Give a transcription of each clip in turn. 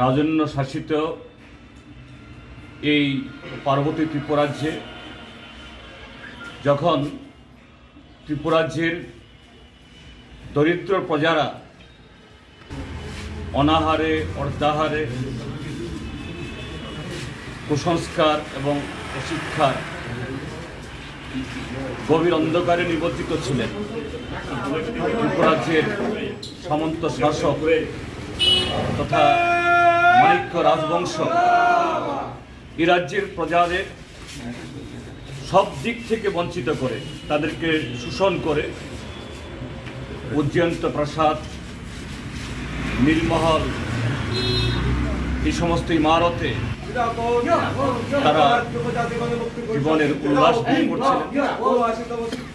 রাজন্য শাসিত এই পার্বতী ত্রিপুরাজ্যে যখন ত্রিপুরাজ্যের দরিদ্র প্রজারা অনাহারে, অর্ধাহারে কুসংস্কার এবং অশিক্ষার গভীর অন্ধকারে নিবজ্জিত ছিলেন, ত্রিপুরাজ্যের সামন্ত শাসক তথা মাণিক্য রাজবংশ এই রাজ্যের প্রজাদের সব দিক থেকে বঞ্চিত করে, তাদেরকে শোষণ করে, উজ্জয়ন্ত প্রাসাদ, নীলমহল, এই সমস্ত ইমারতে তারা জীবনের উল্লাস করছিলেন।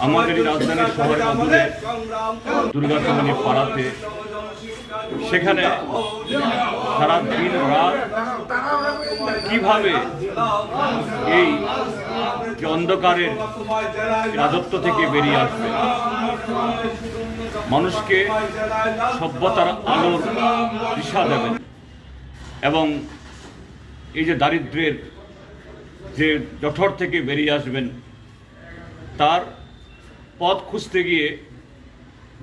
আমাদের রাজধানী মধ্যে দুর্গাচরণী পাড়াতে সেখানে সারা দিন রাত কীভাবে এই অন্ধকারের রাজত্ব থেকে বেরিয়ে আসবে? মানুষকে সভ্যতার আলোর দিশা দেবেন এবং এই যে দারিদ্রের যে জঠর থেকে বেরিয়ে আসবেন তার পথ খুঁজতে গিয়ে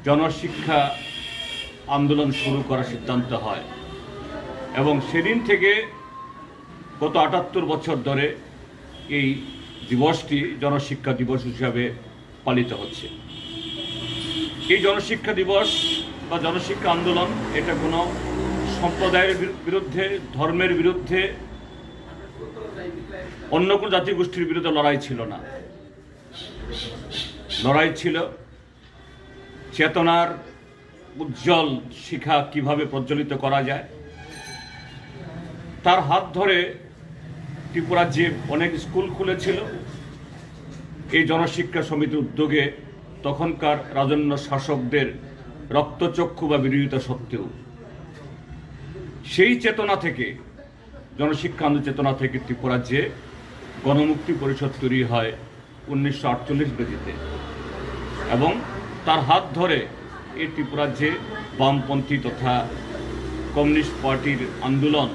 জনশিক্ষা আন্দোলন শুরু করার সিদ্ধান্ত হয়। এবং সেদিন থেকে গত আটাত্তর বছর ধরে এই দিবসটি জনশিক্ষা দিবস হিসাবে পালিত হচ্ছে। এই জনশিক্ষা দিবস বা জনশিক্ষা আন্দোলন এটা কোনো সম্প্রদায়ের বিরুদ্ধে, ধর্মের বিরুদ্ধে, অন্য কোনো জাতিগোষ্ঠীর বিরুদ্ধে লড়াই ছিল না। লড়াই ছিল। চেতনার উজ্জ্বল শিখা কীভাবে প্রজ্বলিত করা যায়, তার হাত ধরে ত্রিপুরার যে অনেক স্কুল খুলেছিল, এই জনশিক্ষা সমিতির উদ্যোগে তখনকার রাজন্য শাসকদের রক্তচক্ষু বা বিরোধিতা সত্ত্বেও। সেই চেতনা থেকে, জনশিক্ষা চেতনা থেকে ত্রিপুরাজ্যে গণমুক্তি পরিষদ তৈরি হয় উনিশশো আটচল্লিশ বেদিতে এবং তার হাত ধরে এই ত্রিপুরাজ্যে বামপন্থী তথা কমিউনিস্ট পার্টির আন্দোলন,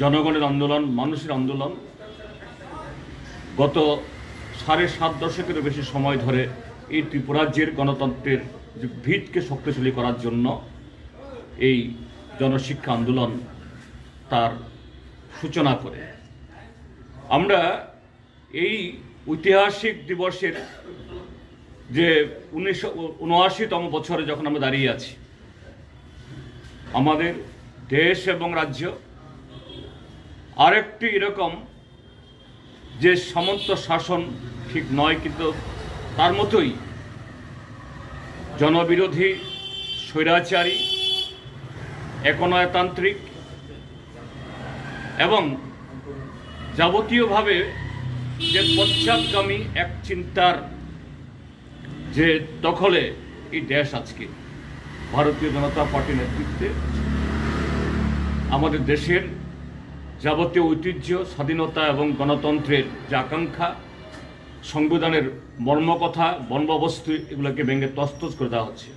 জনগণের আন্দোলন, মানুষের আন্দোলন গত সাড়ে সাত দশকেরও বেশি সময় ধরে এই ত্রিপুরাজ্যের গণতন্ত্রের যে ভিতকে শক্তিশালী করার জন্য এই জনশিক্ষা আন্দোলন তার সূচনা করে। আমরা এই ঐতিহাসিক দিবসের যে উনিশশো উনআশিতম বছরে যখন আমরা দাঁড়িয়ে আছি, আমাদের দেশ এবং রাজ্য আরেকটি এরকম যে সামন্ত শাসন ঠিক নয়, কিন্তু তার মতোই জনবিরোধী, স্বৈরাচারী, একনয়তান্ত্রিক এবং যাবতীয়ভাবে যে পশ্চাৎগামী এক চিন্তার যে দখলে এই দেশ আজকে, ভারতীয় জনতা পার্টির নেতৃত্বে, আমাদের দেশের যাবতীয় ঐতিহ্য, স্বাধীনতা এবং গণতন্ত্রের যে আকাঙ্ক্ষা, সংবিধানের মর্মকথা বর্মবস্তু এগুলোকে ভেঙে তস্তজ করে দেওয়া হচ্ছে।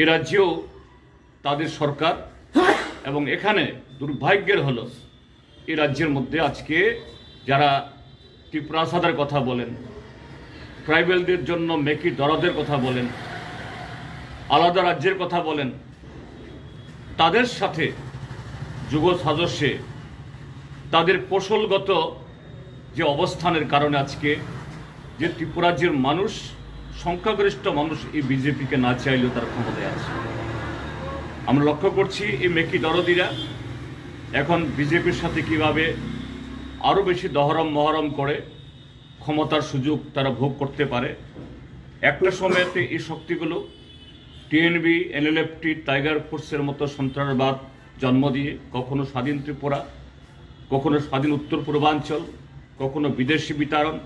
এ রাজ্যেও তাদের সরকার এবং এখানে দুর্ভাগ্যের হলো, এ রাজ্যের মধ্যে আজকে যারা ত্রিপ্রাসাদের কথা বলেন ট্রাইবেলদের জন্য মেকি দরদের কথা বলেন, আলাদা রাজ্যের কথা বলেন, তাদের সাথে যুগ সাজস্যে তাদের কৌশলগত যে অবস্থানের কারণে আজকে যে ত্রিপুরাজ্যের মানুষ, সংখ্যাগরিষ্ঠ মানুষ এই বিজেপিকে না চাইলেও তার ক্ষমতায় আছে। আমরা লক্ষ্য করছি এই মেকি দরদিরা এখন বিজেপির সাথে কীভাবে আরও বেশি দহরম মহরম করে ক্ষমতার সুযোগ তারা ভোগ করতে পারে। একটা সময়তে এই শক্তিগুলো টিএনবি, এনএলএফটি, টাইগার ফোর্সের মতো সন্ত্রাসবাদ জন্ম দিয়ে কখনো স্বাধীন ত্রিপুরা, কখনো স্বাধীন উত্তর পূর্বাঞ্চল, কখনো বিদেশি বিতরণ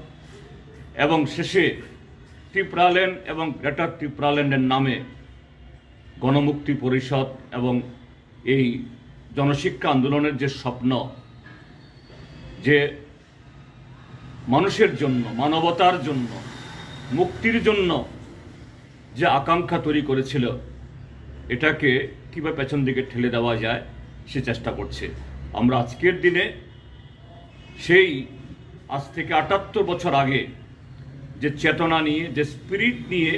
এবং শেষে ত্রিপুরাল্যান্ড এবং গ্রেটার ত্রিপুরাল্যান্ডের নামে গণমুক্তি পরিষদ এবং এই জনশিক্ষা আন্দোলনের যে স্বপ্ন, যে মানুষের জন্য, মানবতার জন্য, মুক্তির জন্য যে আকাঙ্ক্ষা তৈরি করেছিল, এটাকে কীভাবে পেছন দিকে ঠেলে দেওয়া যায়, সে চেষ্টা করছে। আমরা আজকের দিনে সেই আজ থেকে আটাত্তর বছর আগে যে চেতনা নিয়ে, যে স্পিরিট নিয়ে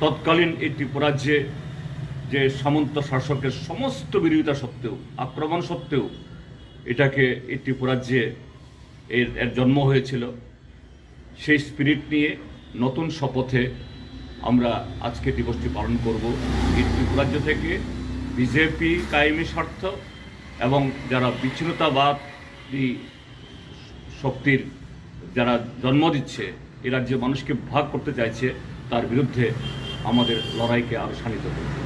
তৎকালীন এই ত্রিপুরাজ্যে যে সামন্ত শাসকের সমস্ত বিরোধিতা সত্ত্বেও, আক্রমণ সত্ত্বেও এটাকে এই ত্রিপুরাজ্যে এর এর জন্ম হয়েছিল। সেই স্পিরিট নিয়ে নতুন শপথে আমরা আজকে দিবসটি পালন করব। এই ত্রিপুরাজ্য থেকে বিজেপি কায়েমি স্বার্থ এবং যারা বিচ্ছিন্নতাবাদী শক্তির যারা জন্ম দিচ্ছে, এ রাজ্যে মানুষকে ভাগ করতে চাইছে, তার বিরুদ্ধে আমাদের লড়াইকে আরও শানিত করবে